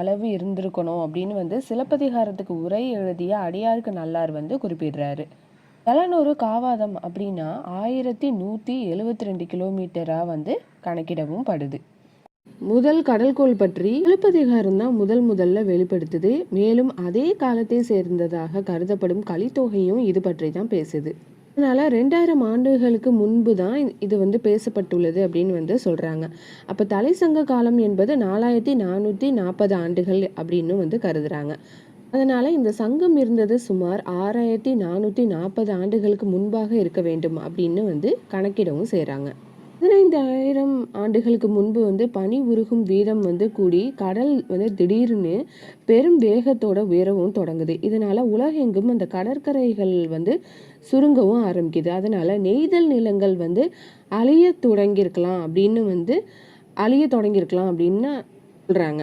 அளவு இருந்திருக்கணும் அப்படின்னு வந்து சிலப்பதிகாரத்துக்கு உரை எழுதிய அடியாருக்கு நல்லார் வந்து குறிப்பிடுறாரு. எழுநூறு காவாதம் அப்படின்னா ஆயிரத்தி நூற்றி எழுவத்தி ரெண்டு கிலோமீட்டராக வந்து கணக்கிடவும் படுது. முதல் கடல்கோள் பற்றி சிலப்பதிகாரம் தான் முதல் முதல்ல வெளிப்படுத்துது. மேலும் அதே காலத்தை சேர்ந்ததாக கருதப்படும் கலித்தொகையும் இது பற்றி தான் பேசுது. அதனால் ரெண்டாயிரம் ஆண்டுகளுக்கு முன்பு தான் இது வந்து பேசப்பட்டுள்ளது அப்படின்னு வந்து சொல்கிறாங்க அப்போ தலைசங்க காலம் என்பது நாலாயிரத்தி நானூற்றி நாற்பது ஆண்டுகள் அப்படின்னு வந்து கருதுறாங்க. அதனால் இந்த சங்கம் இருந்தது சுமார் ஆறாயிரத்தி நானூற்றி நாற்பது ஆண்டுகளுக்கு முன்பாக இருக்க வேண்டும் அப்படின்னு வந்து கணக்கிடவும் செய்கிறாங்க பதினைந்தாயிரம் ஆண்டுகளுக்கு முன்பு வந்து பனி உருகும் வீதம் வந்து கூடி கடல் வந்து திடீர்னு பெரும் வேகத்தோட உயரவும் தொடங்குது. இதனால உலகெங்கும் அந்த கடற்கரைகள் வந்து சுருங்கவும் ஆரம்பிக்குது. அதனால நெய்தல் நிலங்கள் வந்து அழிய தொடங்கியிருக்கலாம் அப்படின்னு வந்து அழிய தொடங்கியிருக்கலாம் அப்படின்னு சொல்கிறாங்க